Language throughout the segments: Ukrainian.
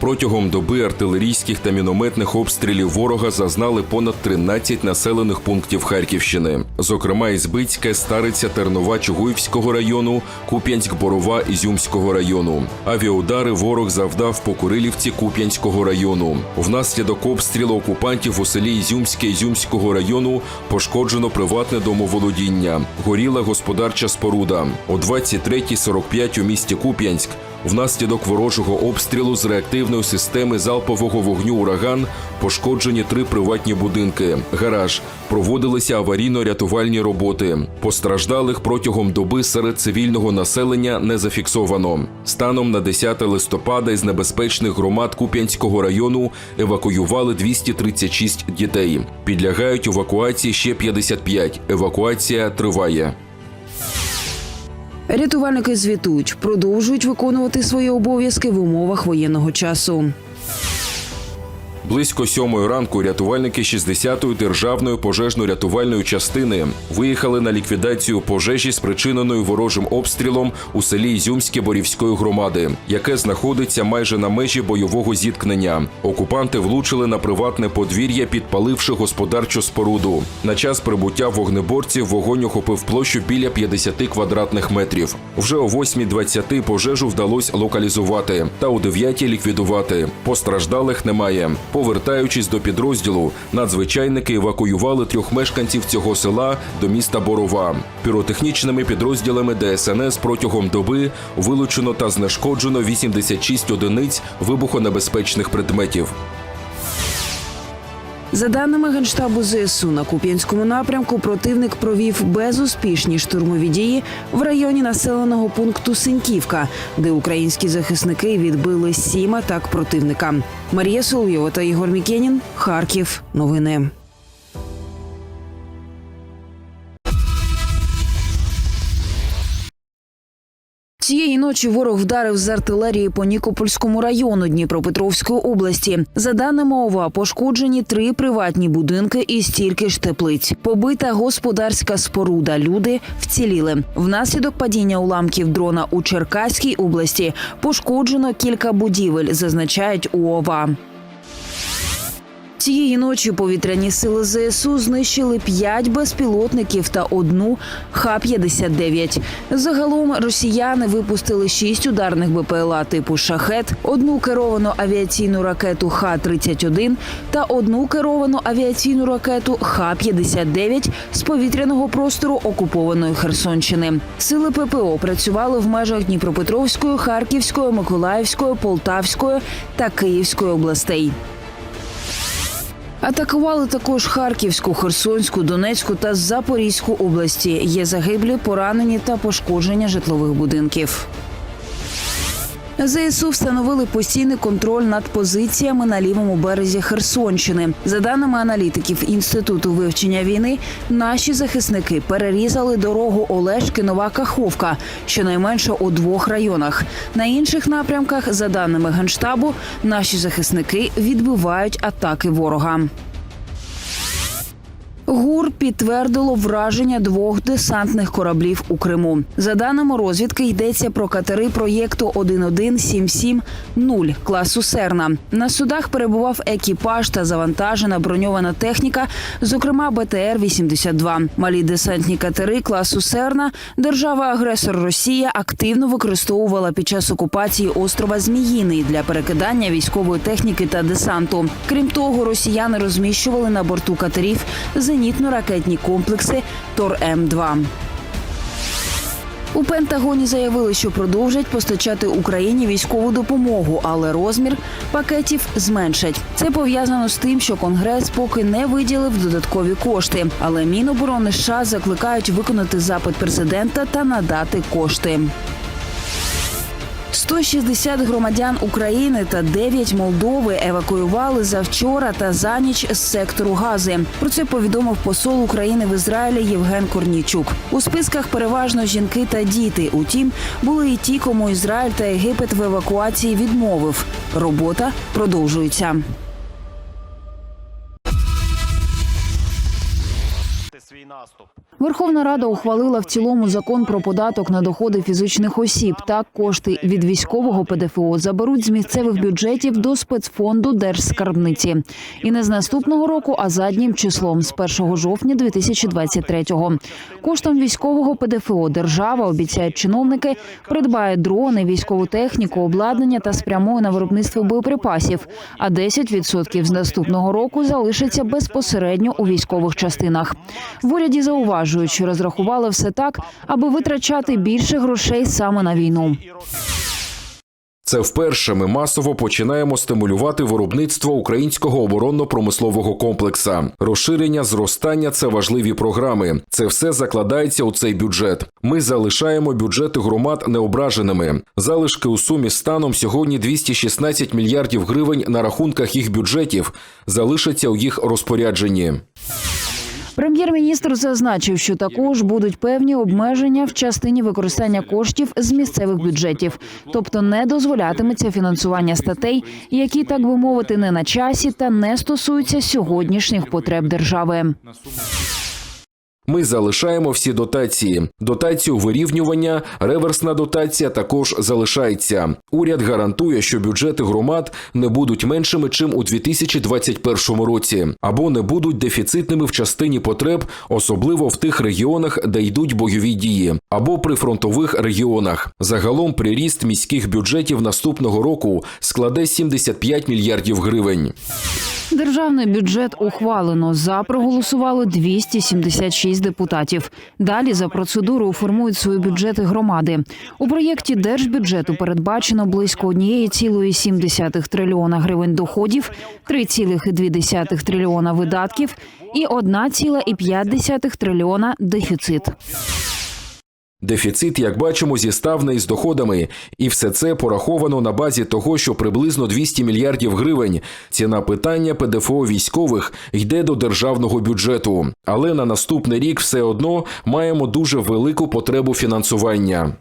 Протягом доби артилерійських та мінометних обстрілів ворога зазнали понад 13 населених пунктів Харківщини, зокрема Ізбицьке, Стариця, Тернова, Чугуївського району, Куп'янськ, Борова, Ізюмського району. Авіаудари ворог завдав по Курилівці Куп'янського району. Внаслідок обстрілу окупантів у селі Ізюмське Ізюмського району пошкоджено приватне домоволодіння. Горіла господарча споруда. О 23.45 у місті Куп'янськ Внаслідок ворожого обстрілу з реактивної системи залпового вогню ураган пошкоджені три приватні будинки. Гараж проводилися аварійно-рятувальні роботи. Постраждалих протягом доби серед цивільного населення не зафіксовано. Станом на 10 листопада із небезпечних громад Куп'янського району евакуювали 236 дітей. Підлягають евакуації ще 55. Евакуація триває. Рятувальники звітують, продовжують виконувати свої обов'язки в умовах воєнного часу. Близько сьомої ранку рятувальники 60-ї державної пожежно-рятувальної частини виїхали на ліквідацію пожежі, спричиненої ворожим обстрілом у селі Ізюмське Борівської громади, яке знаходиться майже на межі бойового зіткнення. Окупанти влучили на приватне подвір'я, підпаливши господарчу споруду. На час прибуття вогнеборців вогонь охопив площу біля 50 квадратних метрів. Вже о 8.20 пожежу вдалося локалізувати та о 9 ліквідувати. Постраждалих немає. Повертаючись до підрозділу, надзвичайники евакуювали трьох мешканців цього села до міста Борова. Піротехнічними підрозділами ДСНС протягом доби вилучено та знешкоджено 86 одиниць вибухонебезпечних предметів. За даними Генштабу ЗСУ, на Куп'янському напрямку противник провів безуспішні штурмові дії в районі населеного пункту Синьківка, де українські захисники відбили сім атак противника. Марія Соловйова та Ігор Мікенін. Харків. Новини. Ночі ворог вдарив з артилерії по Нікопольському району Дніпропетровської області. За даними ОВА, пошкоджені три приватні будинки і стільки ж теплиць. Побита господарська споруда. Люди вціліли. Внаслідок падіння уламків дрона у Черкаській області пошкоджено кілька будівель, зазначають у ОВА. Цієї ночі повітряні сили ЗСУ знищили п'ять безпілотників та одну Х-59. Загалом росіяни випустили шість ударних БПЛА типу «Шахет», одну керовану авіаційну ракету Х-31 та одну керовану авіаційну ракету Х-59 з повітряного простору окупованої Херсонщини. Сили ППО працювали в межах Дніпропетровської, Харківської, Миколаївської, Полтавської та Київської областей. Атакували також Харківську, Херсонську, Донецьку та Запорізьку області. Є загиблі, поранені та пошкодження житлових будинків. ЗСУ встановили постійний контроль над позиціями на лівому березі Херсонщини. За даними аналітиків інституту вивчення війни, наші захисники перерізали дорогу Олешки Нова Каховка, щонайменше у двох районах. На інших напрямках, за даними генштабу, наші захисники відбивають атаки ворога. ГУР підтвердило враження двох десантних кораблів у Криму. За даними розвідки, йдеться про катери проєкту 11770 класу Серна. На судах перебував екіпаж та завантажена броньована техніка, зокрема БТР-82. Малі десантні катери класу Серна держава-агресор Росія активно використовувала під час окупації острова Зміїний для перекидання військової техніки та десанту. Крім того, росіяни розміщували на борту катерів зенітно-ракетні комплекси Тор М2. У Пентагоні заявили, що продовжать постачати Україні військову допомогу, але розмір пакетів зменшать. Це пов'язано з тим, що Конгрес поки не виділив додаткові кошти. Але Міноборони США закликають виконати запит президента та надати кошти. 160 громадян України та 9 Молдови евакуювали завчора та за ніч з сектору Гази. Про це повідомив посол України в Ізраїлі Євген Корнійчук. У списках переважно жінки та діти. Утім, були і ті, кому Ізраїль та Єгипет в евакуації відмовив. Робота продовжується. Верховна Рада ухвалила в цілому закон про податок на доходи фізичних осіб. Так кошти від військового ПДФО заберуть з місцевих бюджетів до спецфонду держскарбниці. І не з наступного року, а заднім числом з 1 жовтня 2023-го. Коштом військового ПДФО держава обіцяють чиновники придбає дрони, військову техніку, обладнання та спрямує на виробництво боєприпасів. А 10% з наступного року залишиться безпосередньо у військових частинах. В уряді зауважують, що розрахували все так, аби витрачати більше грошей саме на війну. Це вперше ми масово починаємо стимулювати виробництво українського оборонно-промислового комплекса. Розширення, зростання це важливі програми. Це все закладається у цей бюджет. Ми залишаємо бюджети громад неображеними. Залишки у сумі станом сьогодні 216 мільярдів гривень на рахунках їх бюджетів залишаться у їх розпорядженні. Прем'єр-міністр зазначив, що також будуть певні обмеження в частині використання коштів з місцевих бюджетів, тобто не дозволятиметься фінансування статей, які так би мовити не на часі та не стосуються сьогоднішніх потреб держави. Ми залишаємо всі дотації. Дотацію вирівнювання, реверсна дотація також залишається. Уряд гарантує, що бюджети громад не будуть меншими, чим у 2021 році, або не будуть дефіцитними в частині потреб, особливо в тих регіонах, де йдуть бойові дії, або при фронтових регіонах. Загалом приріст міських бюджетів наступного року складе 75 мільярдів гривень. Державний бюджет ухвалено. За проголосувало 276 депутатів. Далі за процедурою формують свої бюджети громади. У проєкті держбюджету передбачено близько 1,7 трильйона гривень доходів, 3,2 трильйона видатків і 1,5 трильйона дефіцит. Дефіцит, як бачимо, зіставний з доходами, і все це пораховано на базі того, що приблизно 200 мільярдів гривень. Ціна питання ПДФО військових йде до державного бюджету. Але на наступний рік все одно маємо дуже велику потребу фінансування.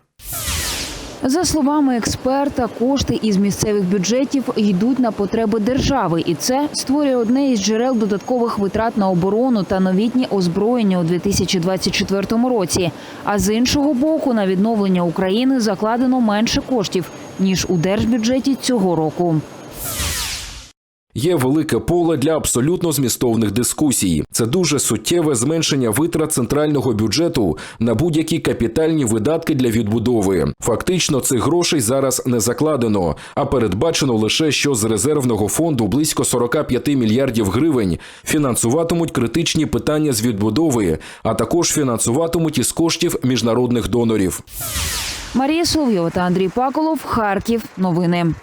За словами експерта, кошти із місцевих бюджетів йдуть на потреби держави, і це створює одне із джерел додаткових витрат на оборону та новітнє озброєння у 2024 році. А з іншого боку, на відновлення України закладено менше коштів ніж у держбюджеті цього року. Є велике поле для абсолютно змістовних дискусій. Це дуже суттєве зменшення витрат центрального бюджету на будь-які капітальні видатки для відбудови. Фактично, цих грошей зараз не закладено, а передбачено лише, що з резервного фонду близько 45 мільярдів гривень фінансуватимуть критичні питання з відбудови, а також фінансуватимуть із коштів міжнародних донорів. Марія Соловйова та Андрій Паколов. Харків. Новини.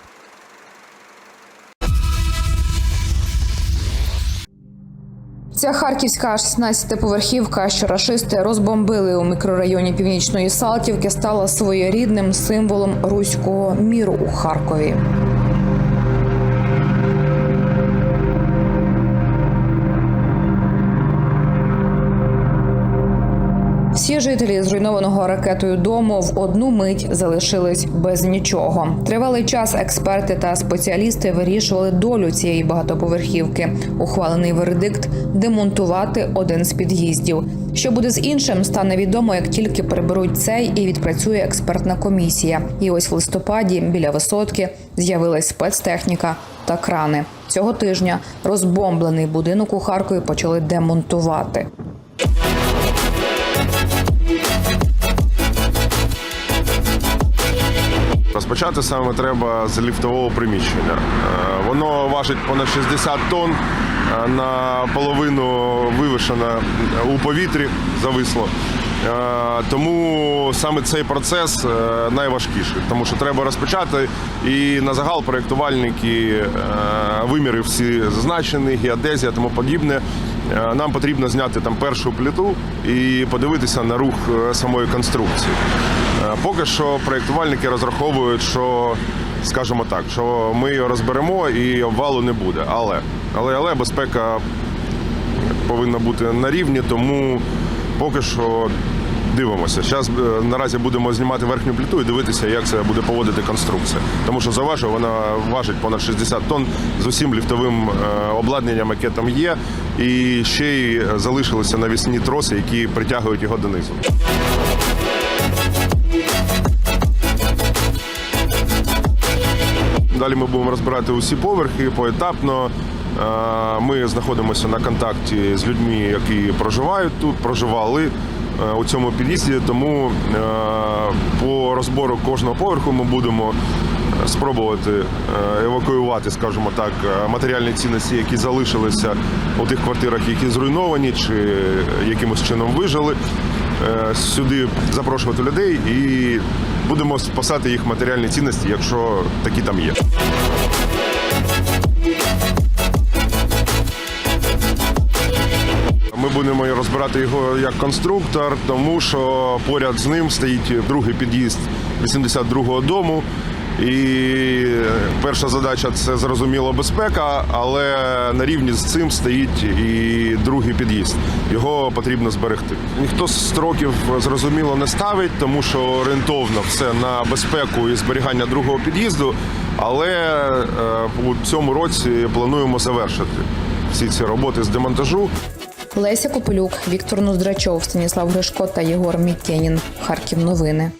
Ця харківська 16-поверхівка, що рашисти розбомбили у мікрорайоні Північної Салтівки, стала своєрідним символом руського міру у Харкові. Всі жителі зруйнованого ракетою дому в одну мить залишились без нічого. Тривалий час експерти та спеціалісти вирішували долю цієї багатоповерхівки. Ухвалений вердикт демонтувати один з під'їздів. Що буде з іншим, стане відомо, як тільки приберуть цей і відпрацює експертна комісія. І ось в листопаді біля висотки з'явилась спецтехніка та крани. Цього тижня розбомблений будинок у Харкові почали демонтувати. Розпочати саме треба з ліфтового приміщення. Е, Воно важить понад 60 тонн, е, наполовину вивишено у повітрі, зависло. Е, Тому саме цей процес найважкіший, тому що треба розпочати і на загал проєктувальники, виміри всі зазначені, геодезія, тому подібне. Нам потрібно зняти там першу плиту і подивитися на рух самої конструкції. Е, Поки що проєктувальники розраховують, що, скажімо так, що ми його розберемо і обвалу не буде. Але, але, але безпека повинна бути на рівні, тому поки що дивимося. Зараз наразі будемо знімати верхню плиту і дивитися, як це буде поводити конструкція. Тому що заважує, вона важить понад 60 тонн з усім ліфтовим е, обладнанням, яке там є. І ще й залишилися навісні троси, які притягують його донизу. Далі ми будемо розбирати усі поверхи поетапно. Е, Ми знаходимося на контакті з людьми, які проживають тут, проживали е, у цьому під'їзді. Тому е, по розбору кожного поверху ми будемо спробувати евакуювати, скажімо так, матеріальні цінності, які залишилися у тих квартирах, які зруйновані чи якимось чином вижили. Сюди запрошувати людей і будемо спасати їх матеріальні цінності, якщо такі там є. Ми будемо розбирати його як конструктор, тому що поряд з ним стоїть другий під'їзд 82-го дому. І перша задача це зрозуміло безпека, але на рівні з цим стоїть і другий під'їзд. Його потрібно зберегти. Ніхто з строків зрозуміло не ставить, тому що орієнтовно все на безпеку і зберігання другого під'їзду. Але е, у цьому році плануємо завершити всі ці роботи з демонтажу. Леся Копилюк, Віктор Ноздрачов, Станіслав Гришко та Єгор Мікенін. Харків новини.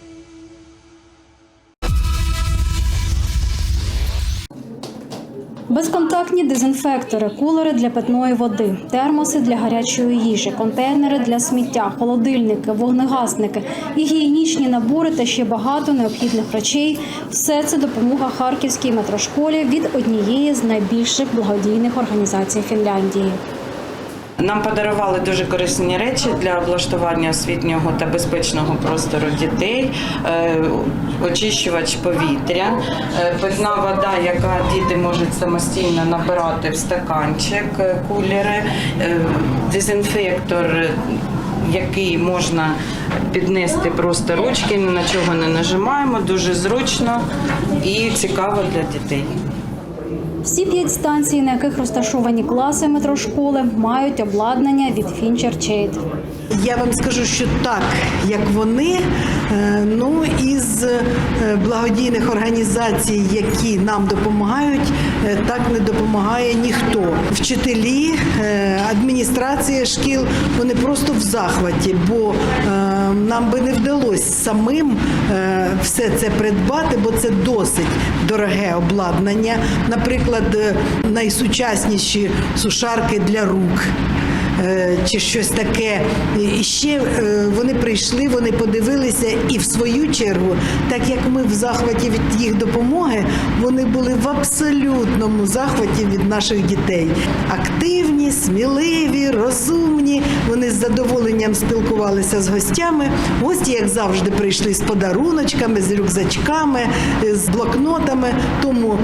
Безконтактні дезінфектори, кулери для питної води, термоси для гарячої їжі, контейнери для сміття, холодильники, вогнегасники, гігієнічні набори та ще багато необхідних речей. Все це допомога харківській метрошколі від однієї з найбільших благодійних організацій Фінляндії. Нам подарували дуже корисні речі для облаштування освітнього та безпечного простору дітей, е, очищувач повітря, е, питна вода, яка діти можуть самостійно набирати в стаканчик, е, кулери, дезінфектор. Який можна піднести просто ручки, ні на чого не нажимаємо, дуже зручно і цікаво для дітей. Всі п'ять станцій, на яких розташовані класи метрошколи, мають обладнання від FincherChade. Я вам скажу, що так, як вони, е, ну із е, благодійних організацій, які нам допомагають, е, так не допомагає ніхто. Вчителі, адміністрація шкіл, вони просто в захваті, бо нам би не вдалося самим все це придбати, бо це досить дороге обладнання. Наприклад, найсучасніші сушарки для рук чи щось таке. І ще е, вони прийшли, вони подивилися, і в свою чергу, так як ми в захваті від їх допомоги, вони були в абсолютному захваті від наших дітей. Активні, сміливі, розумні. Вони з задоволенням спілкувалися з гостями. Гості, як завжди, прийшли з подаруночками, з рюкзачками, е, з блокнотами. Тому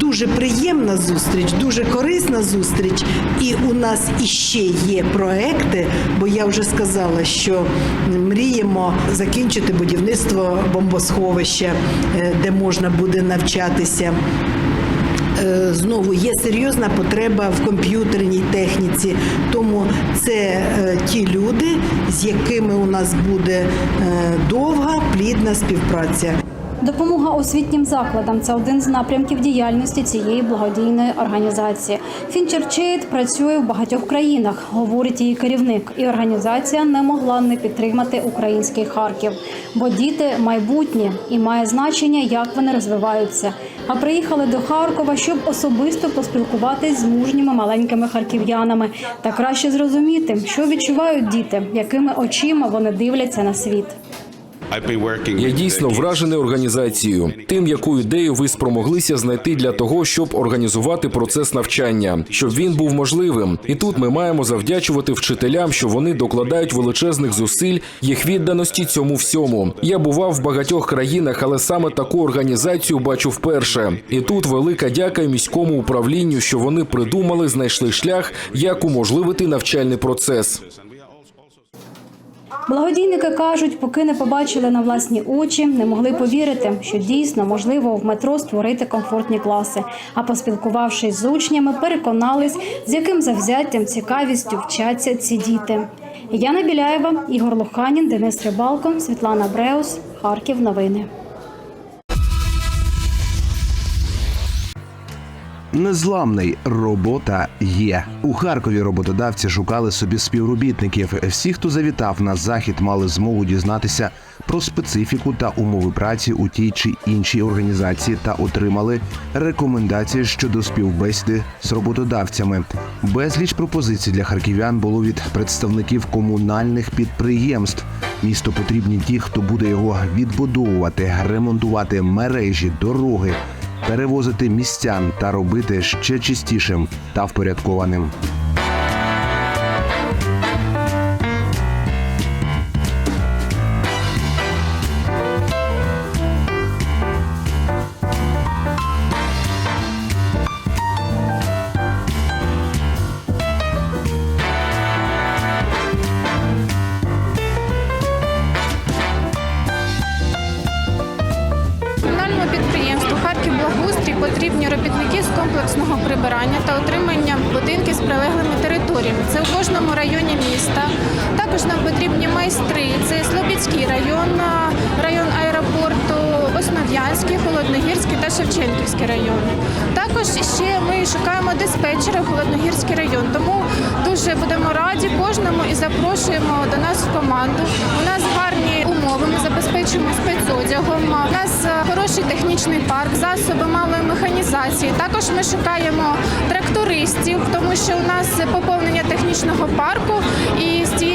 дуже приємна зустріч, дуже корисна зустріч. І у нас іще є проекти, бо я вже сказала, що мріємо закінчити будівництво бомбосховища, е, де можна буде навчатися. Е, Знову є серйозна потреба в комп'ютерній техніці, тому це е, ті люди, з якими у нас буде довга плідна співпраця. Допомога освітнім закладам це один з напрямків діяльності цієї благодійної організації. FincherChade працює в багатьох країнах, говорить її керівник, і організація не могла не підтримати український Харків, бо діти майбутнє і має значення, як вони розвиваються. А приїхали до Харкова, щоб особисто поспілкуватись з мужніми маленькими харків'янами та краще зрозуміти, що відчувають діти, якими очима вони дивляться на світ. Я дійсно вражений організацією, тим, яку ідею ви спромоглися знайти для того, щоб організувати процес навчання, щоб він був можливим. І тут ми маємо завдячувати вчителям, що вони докладають величезних зусиль їх відданості цьому всьому. Я бував в багатьох країнах, але саме таку організацію бачу вперше. І тут велика дяка міському управлінню, що вони придумали, знайшли шлях, як уможливити навчальний процес. Благодійники кажуть, поки не побачили на власні очі, не могли повірити, що дійсно можливо в метро створити комфортні класи. А поспілкувавшись з учнями, переконались, з яким завзяттям, цікавістю вчаться ці діти. Яна Біляєва, Ігор Луханін, Денис Рибалко, Світлана Бреус, Харків. Новини. Незламний робота є у Харкові. Роботодавці шукали собі співробітників. Всі, хто завітав на захід, мали змогу дізнатися про специфіку та умови праці у тій чи іншій організації та отримали рекомендації щодо співбесіди з роботодавцями. Безліч пропозицій для харків'ян було від представників комунальних підприємств. Місто потрібні ті, хто буде його відбудовувати, ремонтувати мережі, дороги перевозити містян та робити ще чистішим та впорядкованим. Потрібні робітники з комплексного прибирання та отримання будинків з прилеглими територіями. Це у кожному районі міста. Також нам потрібні майстри. Це Слобідський район, район аеропорту, Основ'янський, Холодногірський та Шевченківський райони. Також ще ми шукаємо диспетчера в Холодногірський район. Тому дуже будемо раді кожному і запрошуємо до нас в команду. У нас гарні умови. Ми забезпечуємо спецодягом. У нас е, хороший технічний парк, засоби малої механізації. Також ми шукаємо трактористів, тому що у нас поповнення технічного парку і з цією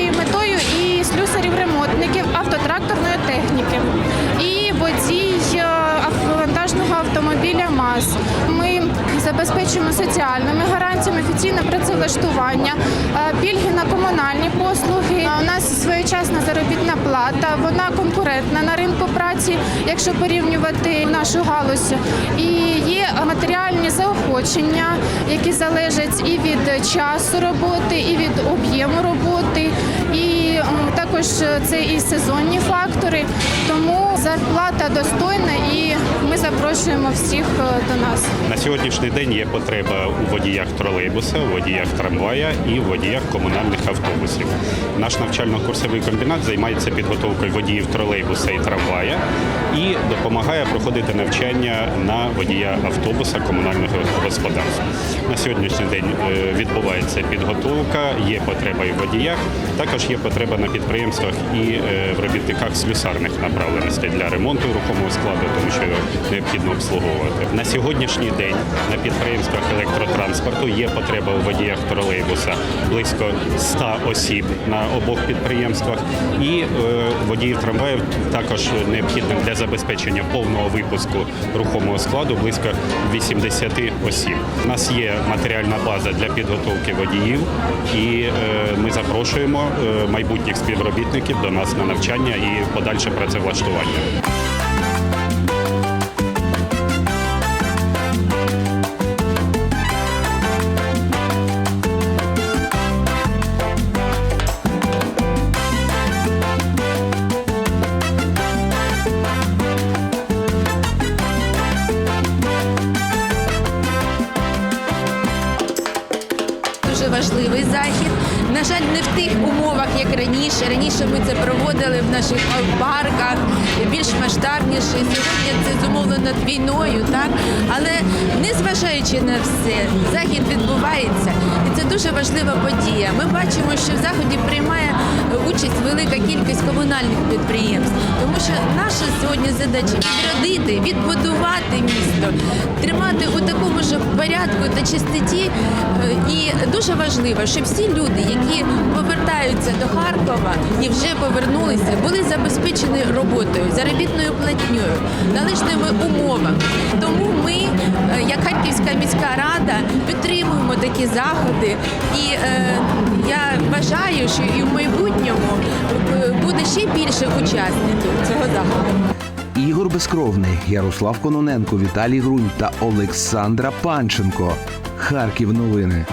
забезпечуємо соціальними гарантіями, офіційне працевлаштування, е, пільги на комунальні послуги. Е, У нас своєчасна заробітна плата, вона конкурентна на ринку праці, якщо порівнювати нашу галузь. І є матеріальні заохочення, які залежать і від часу роботи, і від об'єму роботи. І також це і сезонні фактори. Тому зарплата достойна і ми запрошуємо всіх е, до нас. На сьогоднішній день є потреба у водіях тролейбуса, у водіях трамвая і у водіях комунальних автобусів. Наш навчально-курсовий комбінат займається підготовкою водіїв тролейбуса і трамвая і допомагає проходити навчання на водія автобуса комунального господарства. На сьогоднішній день е, відбувається підготовка, є потреба і в водіях. Також є потреба на підприємствах і е, в робітниках слюсарних направленостей для ремонту рухомого складу, тому що його необхідно обслуговувати. На сьогоднішній день на підприємствах електротранспорту є потреба у водіях тролейбуса близько 100 осіб на обох підприємствах, і е, водіїв трамваїв також необхідно для забезпечення повного випуску рухомого складу близько 80 осіб. У нас є матеріальна база для підготовки водіїв, і е, ми запрошуємо е, майбутніх співробітників до нас на навчання і подальше працевлаштування. Важливий захід. На жаль, не в тих умовах, як раніше. Раніше ми це проводили в наших парках, більш масштабніше. Сьогодні це зумовлено війною, так але незважаючи на все, захід відбувається, і це дуже важлива подія. Ми бачимо, що в заході приймає участь велика кількість комунальних підприємств, тому що наша сьогодні задача відродити, відбудувати місто, тримати у такому ж порядку та чистоті. Е, І дуже важливо, щоб всі люди, які повертаються до Харкова і вже повернулися, були забезпечені роботою, заробітною платньою, належними умовами. Тому ми, е, як Харківська міська рада, підтримуємо такі заходи. І е, я вважаю, що і в майбутньому е, буде ще більше учасників цього заходу. Ігор Безкровний, Ярослав Кононенко, Віталій Грунь та Олександра Панченко. Харків новини.